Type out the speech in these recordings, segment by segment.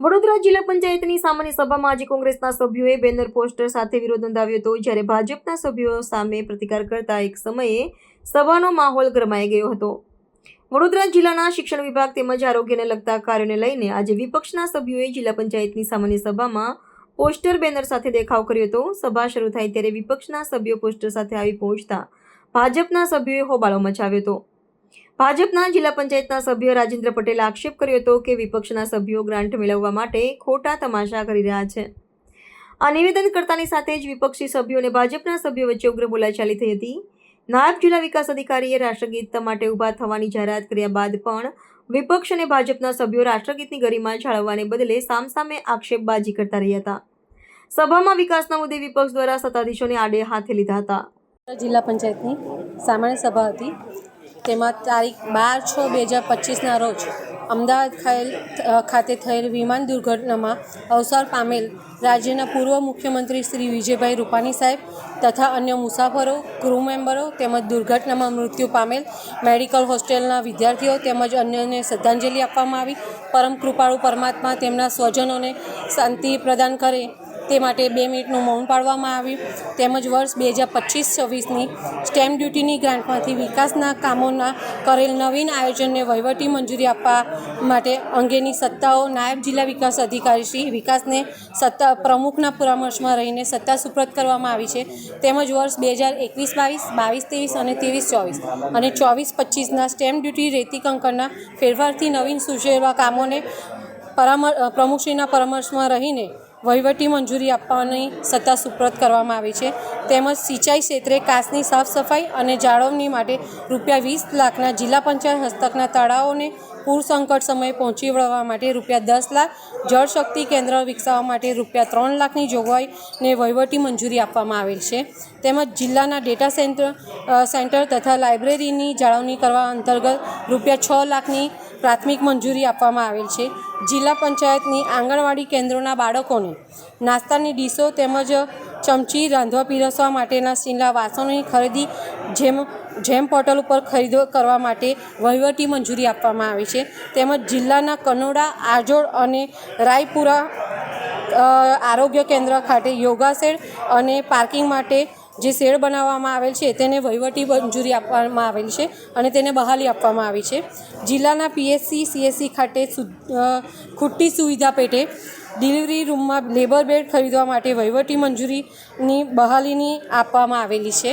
વડોદરા જિલ્લા પંચાયતની સામાન્ય સભામાં આજે કોંગ્રેસના સભ્યોએ બેનર પોસ્ટર સાથે વિરોધ નોંધાવ્યો હતો, જ્યારે ભાજપના સભ્યો સામે પ્રતિકાર કરતા એક સમયે સભાનો માહોલ ગરમાઈ ગયો હતો. વડોદરા જિલ્લાના શિક્ષણ વિભાગ તેમજ આરોગ્યને લગતા કાર્યોને લઈને આજે વિપક્ષના સભ્યોએ જિલ્લા પંચાયતની સામાન્ય સભામાં પોસ્ટર, બેનર સાથે દેખાવ કર્યો હતો. સભા શરૂ થાય ત્યારે વિપક્ષના સભ્યો પોસ્ટર સાથે આવી પહોંચતા ભાજપના સભ્યોએ હોબાળો મચાવ્યો હતો. ભાજપના જિલ્લા પંચાયતના સભ્ય રાજેન્દ્ર પટેલે આક્ષેપ કર્યો હતો કે વિપક્ષના સભ્યો ગ્રાન્ટ મેળવવા માટે ખોટા તમાશા કરી રહ્યા છે. આ નિવેદન કરતાની સાથે જ વિપક્ષી સભ્યો અને ભાજપના સભ્યો વચ્ચે ઉગ્ર બોલાચાલી થઈ હતી. નાયબ જિલ્લા વિકાસ અધિકારીએ રાષ્ટ્રગીત માટે ઊભા થવાની જાહેરાત કર્યા બાદ પણ વિપક્ષ અને ભાજપના સભ્યો રાષ્ટ્રગીતની ગરિમા જાળવવાને બદલે સામસામે આક્ષેપબાજી કરતા રહ્યા હતા. સભામાં વિકાસના મુદ્દે વિપક્ષ દ્વારા સત્તાધીશોને આડે હાથે લીધા હતા. જિલ્લા પંચાયતની સામાન્ય સભા હતી. તેમાં તારીખ બાર છ બે હજાર પચીસના રોજ અમદાવાદ ખાતે થયેલ વિમાન દુર્ઘટનામાં અવસર પામેલ રાજ્યના પૂર્વ મુખ્યમંત્રી શ્રી વિજયભાઈ રૂપાણી સાહેબ તથા અન્ય મુસાફરો ક્રૂ મેમ્બરો તેમજ દુર્ઘટનામાં મૃત્યુ પામેલ મેડિકલ હોસ્ટેલના વિદ્યાર્થીઓ તેમજ અન્યને શ્રદ્ધાંજલિ આપવામાં આવી. પરમ કૃપાળુ પરમાત્મા તેમના સ્વજનોને શાંતિ પ્રદાન કરે. તે માટે બે મિનિટનું મૌન પાડવામાં આવ્યું. તેમજ વર્ષ બે હજાર પચીસ છવ્વીસની સ્ટેમ્પ ડ્યુટીની ગ્રાન્ટમાંથી વિકાસના કામોના કરેલ નવીન આયોજનને વહીવટી મંજૂરી આપવા માટે અંગેની સત્તાઓ નાયબ જિલ્લા વિકાસ અધિકારી શ્રી વિકાસને સત્તા પ્રમુખના પરામર્શમાં રહીને સત્તા સુપ્રત કરવામાં આવી છે. તેમજ વર્ષ બે હજાર એકવીસ બાવીસ બાવીસ ત્રેવીસ અને ત્રેવીસ ચોવીસ. અને ચોવીસ પચીસના સ્ટેમ્પ ડ્યુટી રેતી કંકરના ફેરફારથી નવીન સુચવેલા કામોને પરામર્શ પ્રમુખશ્રીના પરામર્શમાં રહીને વહીવટી મંજૂરી આપવાની સત્તા સુપ્રત કરવામાં આવી છે. તેમજ સિંચાઈ ક્ષેત્રે કાસની સાફ સફાઈ અને જાળવણી માટે રૂપિયા વીસ લાખના જિલ્લા પંચાયત હસ્તકના તળાવોને પૂર સંકટ સમયે પહોંચી વળવા માટે રૂપિયા દસ લાખ જળશક્તિ કેન્દ્ર વિકસાવવા માટે રૂપિયા ત્રણ લાખની જોગવાઈને વહીવટી મંજૂરી આપવામાં આવેલ છે. તેમજ જિલ્લાના ડેટા સેન્ટર સેન્ટર તથા લાઇબ્રેરીની જાળવણી કરવા અંતર્ગત રૂપિયા છ લાખની પ્રાથમિક મંજૂરી આપવામાં આવેલ છે. જિલ્લા પંચાયતની આંગણવાડી કેન્દ્રોના બાળકોને નાસ્તાની ડીશો તેમજ ચમચી રાંધવા પીરસવા માટેના સ્ટીલના વાસણોની ખરીદી જેમ જેમ પોર્ટલ ઉપર ખરીદો કરવા માટે વહીવટી મંજૂરી આપવામાં આવી છે. તેમજ જિલ્લાના કનોડા આજોડ અને રાયપુરા આરોગ્ય કેન્દ્ર ખાતે યોગા શેડ અને પાર્કિંગ માટે જે શેડ બનાવવામાં આવેલ છે તેને વહીવટી મંજૂરી આપવામાં આવેલ છે અને તેને બહાલી આપવામાં આવી છે. જિલ્લાના પીએસસી સીએસસી ખાતે ખૂટતી સુવિધા પેટે ડિલિવરી રૂમમાં લેબર બેડ ખરીદવા માટે વહીવટી મંજૂરીની બહાલીની આપવામાં આવેલી છે.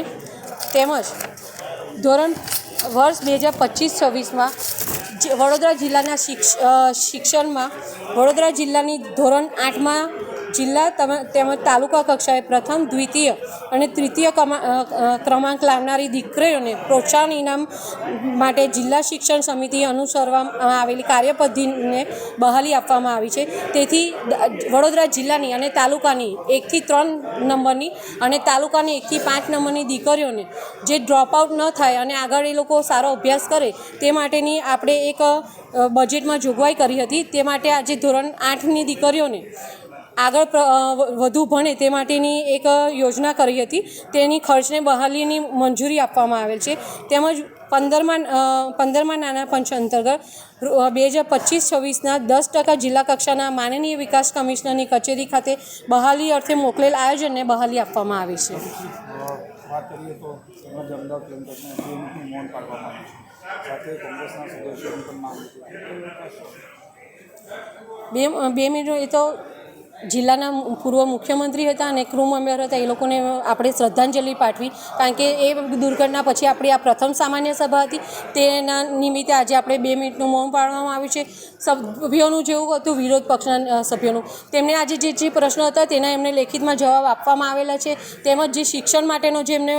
તેમજ ધોરણ વર્ષ બે હજાર પચીસ છવ્વીસમાં વડોદરા જિલ્લાના શિક્ષણમાં વડોદરા જિલ્લાની ધોરણ આઠમાં જિલ્લા તમ- તેમજ તાલુકા કક્ષાએ પ્રથમ, દ્વિતીય અને તૃતીય ક્રમાંક લાવનારી દીકરીઓને પ્રોત્સાહન ઇનામ માટે જિલ્લા શિક્ષણ સમિતિ અનુસરવામાં આવેલી કાર્યપદ્ધતિને બહાલી આપવામાં આવી છે. તેથી વડોદરા જિલ્લાની અને તાલુકાની એકથી ત્રણ નંબરની અને તાલુકાની એકથી પાંચ નંબરની દીકરીઓને જે ડ્રોપઆઉટ ન થાય અને આગળ એ લોકો સારો અભ્યાસ કરે તે માટેની આપણે એક બજેટમાં જોગવાઈ કરી હતી. તે માટે આજે ધોરણ આઠની દીકરીઓને આગળ વધુ ભણે તે માટેની એક યોજના કરી હતી. તેની ખર્ચને બહાલીની મંજૂરી આપવામાં આવેલ છે. તેમજ પંદરમાં પંદરમાં નાના પંચ અંતર્ગત બે હજાર પચીસ છવ્વીસના દસ ટકા જિલ્લા કક્ષાના માનનીય વિકાસ કમિશનરની કચેરી ખાતે બહાલી અર્થે મોકલેલ આયોજનને બહાલી આપવામાં આવી છે. વાત કરીએ તો તેમજ અમદાવાદ કેન્દ્રને બે મૌન પાડવામાં આવ્યું સાથે કોંગ્રેસના સદસ્યોનું પણ નામ બે બે મિનિટ એ તો જિલ્લાના પૂર્વ મુખ્યમંત્રી હતા અને ક્રૂ મેમ્બર હતા, એ લોકોને આપણે શ્રદ્ધાંજલિ પાઠવી. કારણ કે એ દુર્ઘટના પછી આપણી આ પ્રથમ સામાન્ય સભા હતી. તેના નિમિત્તે આજે આપણે બે મિનિટનું મૌન પાડવામાં આવ્યું છે. સભ્યોનું જેવું હતું, વિરોધ પક્ષના સભ્યોનું. તેમને આજે જે જે પ્રશ્નો હતા, તેના એમને લેખિતમાં જવાબ આપવામાં આવેલા છે. તેમજ જે શિક્ષણ માટેનો જે એમને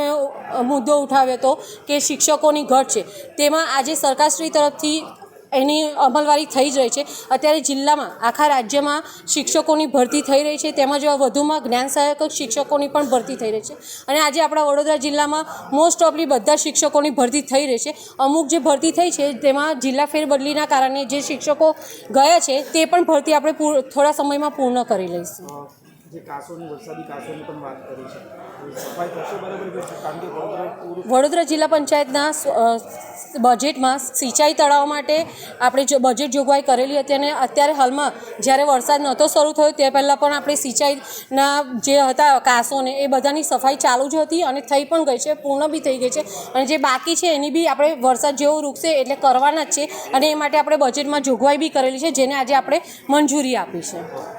મુદ્દો ઉઠાવ્યો હતો કે શિક્ષકોની ઘટ છે. તેમાં આજે સરકારશ્રી તરફથી એની અમલવારી થઈ જ રહી છે. અત્યારે જિલ્લામાં આખા રાજ્યમાં શિક્ષકોની ભરતી થઈ રહી છે. તેમજ વધુમાં જ્ઞાન સહાયક શિક્ષકોની પણ ભરતી થઈ રહી છે. અને આજે આપણા વડોદરા જિલ્લામાં મોસ્ટ ઓફલી બધા શિક્ષકોની ભરતી થઈ રહી છે. અમુક જે ભરતી થઈ છે તેમાં જિલ્લા ફેરબદલીના કારણે જે શિક્ષકો ગયા છે તે પણ ભરતી આપણે થોડા સમયમાં પૂર્ણ કરી લઈશું. જે કાંસોની વરસાદી કાંસોની પણ વાત કરી છે. સફાઈ થશે બરાબર કારણ કે વડોદરા જિલ્લા પંચાયતના બજેટમાં સિંચાઈ તળાવ માટે આપણે જો બજેટ જોગવાઈ કરેલી હતી અને અત્યારે હાલમાં જ્યારે વરસાદ નહોતો શરૂ થયો તે પહેલાં પણ આપણે સિંચાઈના જે હતા કાંસોને એ બધાની સફાઈ ચાલુ જ હતી અને થઈ પણ ગઈ છે, પૂર્ણ બી થઈ ગઈ છે અને જે બાકી છે એની બી આપણે વરસાદ જેવો રૂકશે એટલે કરવાના જ છે અને એ માટે આપણે બજેટમાં જોગવાઈ બી કરેલી છે, જેને આજે આપણે મંજૂરી આપી છે.